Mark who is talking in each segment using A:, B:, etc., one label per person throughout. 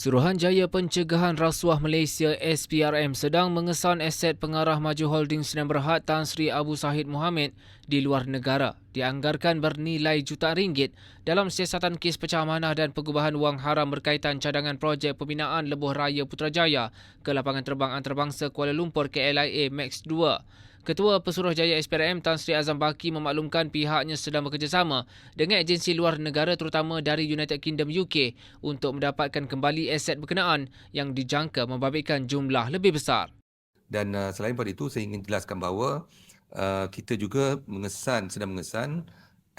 A: Suruhanjaya Pencegahan Rasuah Malaysia SPRM sedang mengesan aset pengarah Maju Holdings dan Berhad Tan Sri Abu Sahid Mohammed di luar negara dianggarkan bernilai jutaan ringgit dalam siasatan kes pecah amanah dan pengubahan wang haram berkaitan cadangan projek pembinaan lebuh raya Putrajaya ke lapangan terbang antarabangsa Kuala Lumpur KLIA MAX 2. Ketua Pesuruhjaya SPRM Tan Sri Azam Baki memaklumkan pihaknya sedang bekerjasama dengan agensi luar negara terutama dari United Kingdom UK untuk mendapatkan kembali aset berkenaan yang dijangka membabitkan jumlah lebih besar.
B: Dan uh, selain pada itu saya ingin jelaskan bahawa uh, kita juga mengesan sedang mengesan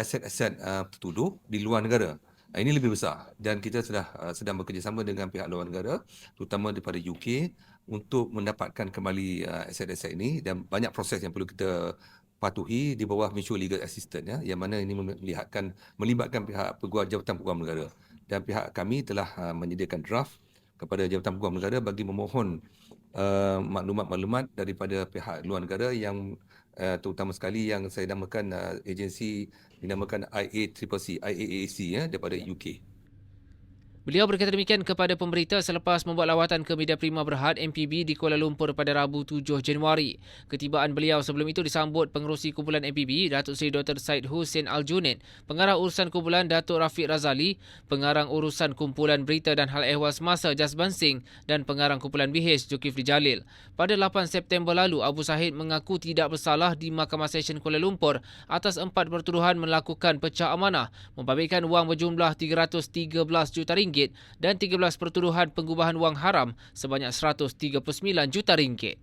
B: aset-aset uh, tertuduh di luar negara. Uh, ini lebih besar. Dan kita sudah uh, sedang bekerjasama dengan pihak luar negara terutama daripada UK untuk mendapatkan kembali uh, aset-aset ini. Dan banyak proses yang perlu kita patuhi di bawah mutual legal assistance ya yang mana ini melihatkan melibatkan pihak peguam jabatan peguam negara. Dan pihak kami telah uh, menyediakan draft kepada jabatan peguam negara bagi memohon uh, maklumat-maklumat daripada pihak luar negara yang uh, terutama sekali yang saya namakan uh, agensi dinamakan IACCC IAAC ya daripada UK.
A: Beliau berkata demikian kepada pemberita selepas membuat lawatan ke Media Prima Berhad MPB di Kuala Lumpur pada Rabu 7 Januari. Ketibaan beliau sebelum itu disambut pengerusi kumpulan MPB Datuk Seri Dr. Said Hussein Al-Junid, pengarah urusan kumpulan Datuk Rafiq Razali, pengarang urusan kumpulan berita dan hal ehwal semasa Jasban Singh dan pengarang kumpulan BH Zulkifli Jalil. Pada 8 September lalu, Abu Sahid mengaku tidak bersalah di Mahkamah Session Kuala Lumpur atas empat pertuduhan melakukan pecah amanah membabitkan wang berjumlah 313 juta ringgit dan 13 pertuduhan pengubahan wang haram sebanyak 139 juta ringgit.